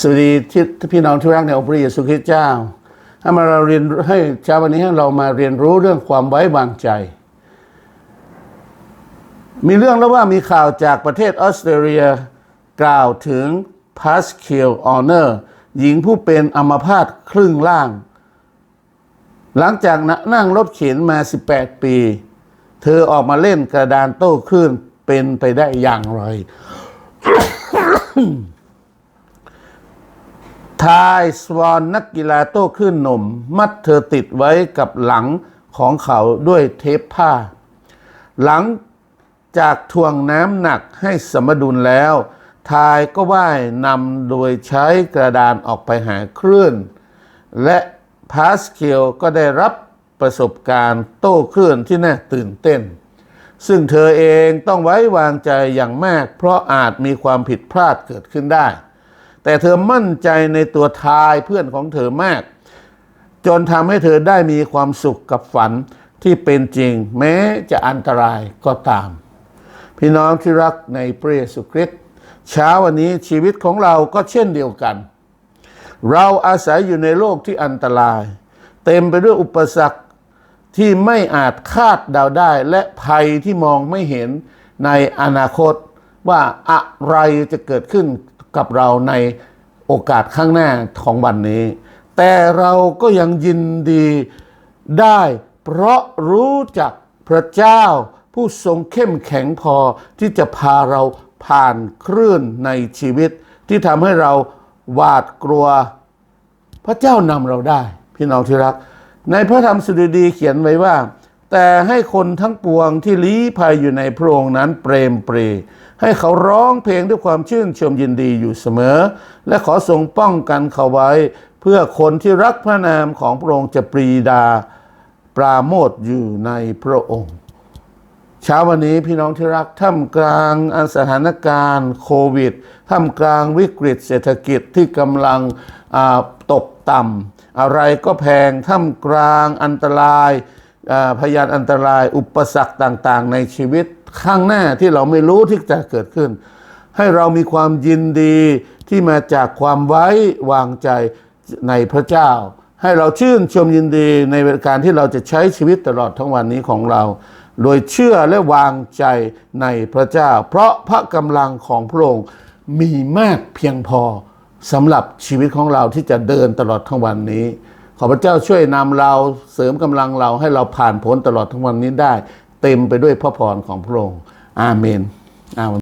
สวัสดีที่พี่น้องที่รักในองค์พระเยซูคริสต์เจ้า ให้มาเราเรียนให้เช้าวันนี้ให้เรามาเรียนรู้เรื่องความไว้วางใจ มีเรื่องแล้วว่ามีข่าวจากประเทศออสเตรเลียกล่าวถึงพาสเคลออเนอร์หญิงผู้เป็นอัมพาตครึ่งล่าง หลังจากนั่งรถเข็นมา 18 ปี เธอออกมาเล่นกระดานโต้คลื่นเป็นไปได้อย่างไร ทายสวอนนักกีฬาโต้คลื่นหนุ่มมัดเธอติดไว้กับหลังของเขาด้วยเทปผ้า หลังจากทวงน้ำหนักให้สมดุลแล้ว ทายก็ว่ายนำโดยใช้กระดานออกไปหาคลื่น และพาสเคลก็ได้รับประสบการณ์โต้คลื่นที่น่าตื่นเต้น ซึ่งเธอเองต้องไว้วางใจอย่างมาก เพราะอาจมีความผิดพลาดเกิดขึ้นได้ แต่เธอมั่นใจในตัวทายเพื่อนของเธอมาก จนทำให้เธอได้มีความสุขกับฝันที่เป็นจริง แม้จะอันตรายก็ตาม พี่น้องที่รักในพระเยซูคริสต์เช้าวันนี้ชีวิตของเราก็เช่นเดียวกัน เราอาศัยอยู่ในโลกที่อันตราย เต็มไปด้วยอุปสรรคที่ไม่อาจคาดเดาได้ และภัยที่มองไม่เห็นในอนาคตว่าอะไรจะเกิดขึ้น กับเราในโอกาสข้างหน้าของวันนี้ แต่เราก็ยังยินดีได้ เพราะรู้จักพระเจ้าผู้ทรงเข้มแข็งพอที่จะพาเราผ่านคลื่นในชีวิต ที่ทำให้เราหวาดกลัว พระเจ้านำเราได้ พี่น้องที่รัก ในพระธรรมสุดีเขียนไว้ว่า แต่ให้คนทั้งปวงที่ลี้ภัยอยู่ในพระองค์นั้นเปรมปรี ให้เขาร้องเพลงด้วยความชื่นชมยินดีอยู่เสมอ และขอทรงป้องกันเขาไว้ เพื่อคนที่รักพระนามของพระองค์จะปรีดาปราโมทอยู่ในพระองค์เช้าวันนี้พี่น้องที่รักท่ามกลางสถานการณ์โควิดท่ามกลางวิกฤตเศรษฐกิจที่กำลังตกต่ำอะไรก็แพงท่ามกลางอันตราย พยานอันตรายอุปสรรคต่างๆ ในชีวิตข้างหน้าที่เราไม่รู้ที่จะเกิดขึ้น ให้เรามีความยินดีที่มาจากความไว้วางใจในพระเจ้า ให้เราชื่นชมยินดีในการที่เราจะใช้ชีวิตตลอดทั้งวันนี้ของเรา โดยเชื่อและวางใจในพระเจ้า เพราะพระกำลังของพระองค์มีมากเพียงพอสำหรับชีวิตของเราที่จะเดินตลอดทั้งวันนี้ ขอพระเจ้าช่วยนำเราเสริมกำลังเราให้เราผ่านพ้นตลอดทั้งวันนี้ได้ เต็มไปด้วยพระพรของพระองค์อาเมนอาเมน